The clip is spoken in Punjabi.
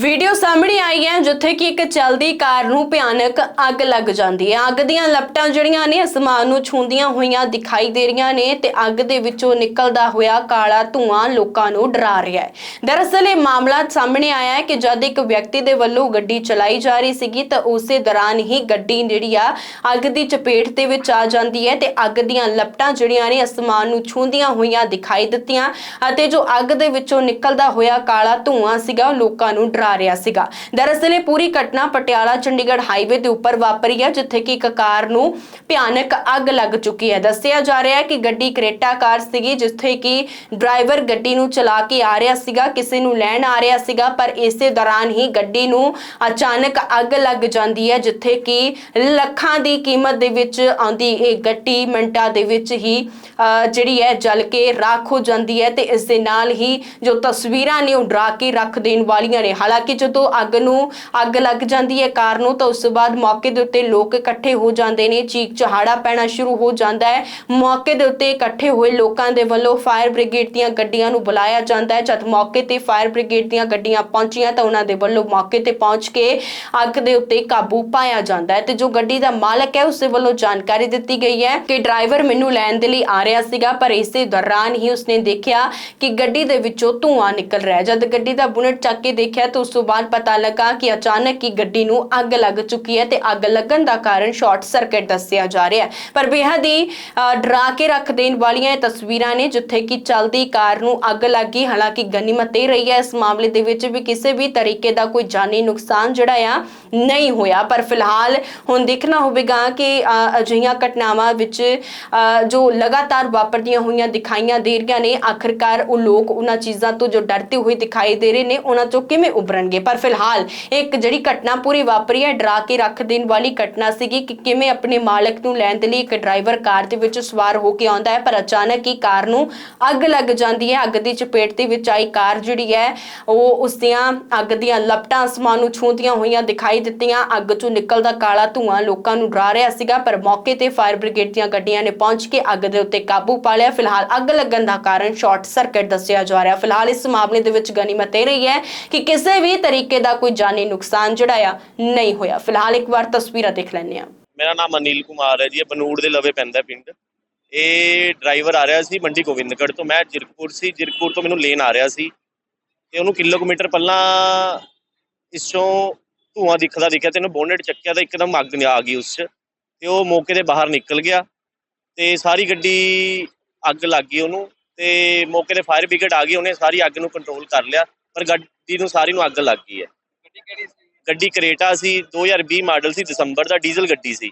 ਵੀਡੀਓ ਸਾਹਮਣੇ ਆਈ ਹੈ, ਜਿੱਥੇ ਕਿ ਇੱਕ ਚਲਦੀ ਕਾਰ ਨੂੰ ਭਿਆਨਕ ਅੱਗ ਲੱਗ ਜਾਂਦੀ ਹੈ। ਅੱਗ ਦੀਆਂ ਲਪਟਾਂ ਜਿਹੜੀਆਂ ਨੇ ਅਸਮਾਨ ਨੂੰ ਛੂੰਦੀਆਂ ਹੋਈਆਂ ਦਿਖਾਈ ਦੇ ਰਹੀਆਂ ਨੇ ਤੇ ਅੱਗ ਦੇ ਵਿੱਚੋਂ ਨਿਕਲਦਾ ਹੋਇਆ ਕਾਲਾ ਧੂਆਂ ਲੋਕਾਂ ਨੂੰ ਡਰਾ ਰਿਹਾ ਹੈ। ਦਰਅਸਲ, ਇਹ ਮਾਮਲਾ ਸਾਹਮਣੇ ਆਇਆ ਹੈ ਕਿ ਜਦ ਇੱਕ ਵਿਅਕਤੀ ਦੇ ਵੱਲੋਂ ਗੱਡੀ ਚਲਾਈ ਜਾ ਰਹੀ ਸੀਗੀ, ਤਾਂ ਉਸੇ ਦੌਰਾਨ ਹੀ ਗੱਡੀ ਜਿਹੜੀ ਆ, ਅੱਗ ਦੀ ਚਪੇਟ ਦੇ ਵਿੱਚ ਆ ਜਾਂਦੀ ਹੈ ਤੇ ਅੱਗ ਦੀਆਂ ਲਪਟਾਂ ਜਿਹੜੀਆਂ ਨੇ ਅਸਮਾਨ ਨੂੰ ਛੂੰਦੀਆਂ ਹੋਈਆਂ ਦਿਖਾਈ ਦਿੱਤੀਆਂ ਅਤੇ ਜੋ ਅੱਗ ਦੇ ਵਿੱਚੋਂ ਨਿਕਲਦਾ ਹੋਇਆ ਕਾਲਾ ਧੂਆਂ ਸੀਗਾ, ਉਹ ਲੋਕਾਂ ਨੂੰ ਡਰਾ ਰਿਹਾ ਸੀਗਾ। ਦਰਅਸਲ ਇਹ ਪੂਰੀ ਘਟਨਾ ਪਟਿਆਲਾ, ਚੰਡੀਗੜ੍ਹ ਹਾਈਵੇ ਦੇ ਉੱਪਰ ਵਾਪਰੀ ਹੈ, ਜਿੱਥੇ ਕਿ ਇੱਕ ਕਾਰ ਨੂੰ ਭਿਆਨਕ ਅੱਗ ਲੱਗ ਚੁੱਕੀ ਹੈ। ਦੱਸਿਆ ਜਾ ਰਿਹਾ ਹੈ ਕਿ ਗੱਡੀ ਕਰੇਟਾ ਕਾਰ ਸੀਗੀ, ਜਿੱਥੇ ਕਿ ਡਰਾਈਵਰ ਗੱਡੀ ਨੂੰ ਚਲਾ ਕੇ ਆ ਰਿਹਾ ਸੀਗਾ, ਕਿਸੇ ਨੂੰ ਲੈਣ ਆ ਰਿਹਾ ਸੀਗਾ, ਪਰ ਇਸੇ ਦੌਰਾਨ ਹੀ ਗੱਡੀ ਨੂੰ ਅਚਾਨਕ ਅੱਗ ਲੱਗ ਜਾਂਦੀ ਹੈ, ਜਿੱਥੇ ਕਿ ਲੱਖਾਂ ਦੀ ਕੀਮਤ ਦੇ ਵਿੱਚ ਆਉਂਦੀ ਇਹ ਗੱਡੀ ਮਿੰਟਾਂ ਦੇ ਵਿੱਚ ਹੀ ਜਿਹੜੀ ਹੈ, ਜਲ ਕੇ ਰਾਖ ਹੋ ਜਾਂਦੀ ਹੈ ਤੇ ਇਸ ਦੇ ਨਾਲ ਹੀ ਜੋ ਤਸਵੀਰਾਂ ਨੇ ਉਹ ਡਰਾ ਕੇ ਰੱਖ ਦੇਣ ਵਾਲੀਆਂ ਨੇ। ਹਾਲਾਂਕਿ ਜਦੋਂ ਅੱਗ ਨੂੰ, ਅੱਗ ਲੱਗ ਜਾਂਦੀ ਹੈ ਕਾਰ ਨੂੰ, ਤਾਂ ਉਸ ਤੋਂ ਬਾਅਦ ਮੌਕੇ ਦੇ ਉੱਤੇ ਲੋਕ ਇਕੱਠੇ ਹੋ ਜਾਂਦੇ ਨੇ, ਚੀਕ ਚਹਾੜਾ ਪੈਣਾ ਸ਼ੁਰੂ ਹੋ ਜਾਂਦਾ ਹੈ। ਮੌਕੇ ਦੇ ਉੱਤੇ ਇਕੱਠੇ ਹੋਏ ਲੋਕਾਂ ਦੇ ਵੱਲੋਂ ਫਾਇਰ ਬ੍ਰਿਗੇਡ ਦੀਆਂ ਗੱਡੀਆਂ ਨੂੰ ਬੁਲਾਇਆ ਜਾਂਦਾ ਹੈ। ਜਦ ਮੌਕੇ ਤੇ ਫਾਇਰ ਬ੍ਰਿਗੇਡ ਦੀਆਂ ਗੱਡੀਆਂ ਪਹੁੰਚੀਆਂ, ਤਾਂ ਉਹਨਾਂ ਦੇ ਵੱਲੋਂ ਮੌਕੇ ਤੇ ਪਹੁੰਚ ਕੇ ਅੱਗ ਦੇ ਉੱਤੇ ਕਾਬੂ ਪਾਇਆ ਜਾਂਦਾ ਹੈ ਤੇ ਜੋ ਗੱਡੀ ਦਾ ਮਾਲਕ ਹੈ ਉਸ ਦੇ ਵੱਲੋਂ ਜਾਣਕਾਰੀ ਦਿੱਤੀ ਗਈ ਹੈ ਕਿ ਡਰਾਈਵਰ ਮੈਨੂੰ ਲੈਣ ਦੇ ਲਈ ਆ ਰਿਹਾ ਸੀਗਾ, ਪਰ ਇਸੇ ਦੌਰਾਨ ਹੀ ਉਸਨੇ ਦੇਖਿਆ ਕਿ ਗੱਡੀ ਦੇ ਵਿੱਚੋਂ ਧੂਆਂ ਨਿਕਲ ਰਿਹਾ ਜਦ ਗੱਡੀ ਦਾ ਬੁਨਟ ਚੱਕ ਕੇ ਦੇਖਿਆ ਤਾਂ ਉਸ ਤੋਂ ਬਾਅਦ ਪਤਾ ਲੱਗਾ ਕਿ ਅਚਾਨਕ ਹੀ ਗੱਡੀ ਨੂੰ ਅੱਗ ਲੱਗ ਚੁੱਕੀ ਹੈ ਤੇ ਅੱਗ ਲੱਗਣ ਦਾ ਕਾਰਨ ਸ਼ਾਰਟ ਸਰਕਟ ਦੱਸਿਆ ਜਾ ਰਿਹਾ ਹੈ। ਪਰ ਬੇਹੱਦ ਹੀ ਡਰਾ ਕੇ ਰੱਖ ਦੇਣ ਵਾਲੀਆਂ ਇਹ ਤਸਵੀਰਾਂ ਨੇ ਜਿੱਥੇ ਕਿ ਚਲਦੀ ਕਾਰ ਨੂੰ ਅੱਗ ਲੱਗੀ ਹਾਲਾਂਕਿ ਗਨੀਮਤ ਇਹ ਰਹੀ ਹੈ, ਇਸ ਮਾਮਲੇ ਦੇ ਵਿੱਚ ਵੀ ਕਿਸੇ ਵੀ ਤਰੀਕੇ ਦਾ ਕੋਈ ਜਾਨੀ ਨੁਕਸਾਨ ਜਿਹੜਾ ਆ ਨਹੀਂ ਹੋਇਆ। ਪਰ ਫਿਲਹਾਲ ਹੁਣ ਦੇਖਣਾ ਹੋਵੇਗਾ ਕਿ ਅਜਿਹੀਆਂ ਘਟਨਾਵਾਂ ਵਿੱਚ ਜੋ ਲਗਾਤਾਰ ਵਾਪਰਦੀਆਂ ਹੋਈਆਂ ਦਿਖਾਈਆਂ ਦੇ ਰਹੀਆਂ ਨੇ, ਆਖਰਕਾਰ ਉਹ ਲੋਕ ਉਹਨਾਂ ਚੀਜ਼ਾਂ ਤੋਂ ਜੋ ਡਰਦੇ ਹੋਏ ਦਿਖਾਈ ਦੇ ਰਹੇ ਨੇ, ਉਹਨਾਂ ਤੋਂ ਕਿਵੇਂ ਉਭਰਨਗੇ। ਪਰ ਫਿਲਹਾਲ ਇੱਕ ਜਿਹੜੀ ਘਟਨਾ ਪੂਰੀ ਵਾਪਰੀ ਹੈ, ਡਰਾ ਕੇ ਰੱਖ ਦੇਣ ਵਾਲੀ ਘਟਨਾ ਸੀਗੀ ਕਿ ਕਿਵੇਂ ਆਪਣੇ ਮਾਲਕ ਨੂੰ ਲੈਣ ਦੇ ਲਈ ਇੱਕ ਡਰਾਈਵਰ ਕਾਰ ਦੇ ਵਿੱਚ ਸਵਾਰ ਹੋ ਕੇ ਆਉਂਦਾ ਹੈ, ਪਰ ਅਚਾਨਕ ਹੀ ਕਾਰ ਨੂੰ ਅੱਗ ਲੱਗ ਜਾਂਦੀ ਹੈ। ਅੱਗ ਦੀ ਚਪੇਟ ਦੇ ਵਿੱਚ ਆਈ ਕਾਰ ਜਿਹੜੀ ਹੈ, ਉਹ ਉਸ ਦੀਆਂ ਅੱਗ ਦੀਆਂ ਲਪਟਾਂ ਅਸਮਾਨ ਨੂੰ ਛੂੰਦੀਆਂ ਹੋਈਆਂ ਦਿਖਾਈ ਦਿੱਤੀਆਂ। ਅੱਗ ਚੋਂ ਨਿਕਲਦਾ ਕਾਲਾ ਧੂਆਂ ਲੋਕਾਂ ਨੂੰ ਡਰਾ ਰਿਹਾ ਸੀਗਾ, ਪਰ ਮੌਕੇ ਤੇ ਫਾਇਰ ਬ੍ਰਿਗੇਡ ਦੀਆਂ ਗੱਡੀਆਂ ਨੇ ਪਹੁੰਚ ਕੇ ਅੱਗ ਦੇ ਉੱਤੇ ਕਾਬੂ ਪਾ ਲਿਆ। ਫਿਲਹਾਲ ਅੱਗ ਲੱਗਣ ਦਾ ਕਾਰਨ ਸ਼ਾਰਟ ਸਰਕਟ ਦੱਸਿਆ ਜਾ ਰਿਹਾ। ਫਿਲਹਾਲ ਇਸ ਮਾਮਲੇ ਦੇ ਵਿੱਚ ਗਨੀਮਤ ਇਹ ਰਹੀ ਹੈ ਕਿ ਕਿਸੇ ਕਿਸੇ ਵੀ ਤਰੀਕੇ ਦਾ ਕੋਈ ਜਾਨੀ ਨੁਕਸਾਨ ਜਿਹੜਾ ਆ ਨਹੀਂ ਹੋਇਆ। ਫਿਲਹਾਲ ਇੱਕ ਵਾਰ ਤਸਵੀਰਾਂ ਦੇਖ ਲੈਂਦੇ ਹਾਂ। ਮੇਰਾ ਨਾਮ ਅਨਿਲ ਕੁਮਾਰ ਹੈ ਜੀ, ਇਹ ਬਨੂੜ ਦੇ ਲਵੇ ਪੈਂਦਾ ਪਿੰਡ। ਇਹ ਡਰਾਈਵਰ ਆ ਰਿਹਾ ਸੀ ਮੰਡੀ ਗੋਬਿੰਦਗੜ੍ਹ ਤੋਂ, ਮੈਂ ਜਿਰਕਪੁਰ ਸੀ, ਜਿਰਕਪੁਰ ਤੋਂ ਮੈਨੂੰ ਲੈਣ ਆ ਰਿਹਾ ਸੀ। ਤੇ ਉਹਨੂੰ ਕਿਲੋਮੀਟਰ ਪਹਿਲਾਂ ਇਸ ਚੋਂ ਧੂਆਂ ਦਿਖਦਾ ਦਿਖਿਆ ਤੇ ਉਹਨੂੰ ਬੋਨਟ ਚੱਕਿਆ ਤਾਂ ਇੱਕਦਮ ਅੱਗ ਆ ਗਈ ਉਸ 'ਚ। ਤੇ ਉਹ ਮੌਕੇ ਦੇ ਬਾਹਰ ਨਿਕਲ ਗਿਆ ਤੇ ਸਾਰੀ ਗੱਡੀ ਅੱਗ ਲੱਗ ਗਈ ਉਹਨੂੰ ਤੇ ਮੌਕੇ ਤੇ ਫਾਇਰ ਬ੍ਰਿਗੇਡ ਆ ਗਈ ਉਹਨੇ ਸਾਰੀ ਅੱਗ ਨੂੰ ਕੰਟਰੋਲ ਕਰ ਲਿਆ। ਪਰ ਗੱਡੀ ਨੂੰ ਸਾਰੀ ਨੂੰ ਅੱਗ ਲੱਗ ਗਈ ਹੈ। ਗੱਡੀ ਕਿਹੜੀ ਸੀ ਗੱਡੀ ਕਰੇਟਾ ਸੀ 2020 ਮਾਡਲ ਸੀ, ਦਸੰਬਰ ਦਾ ਡੀਜ਼ਲ ਗੱਡੀ ਸੀ।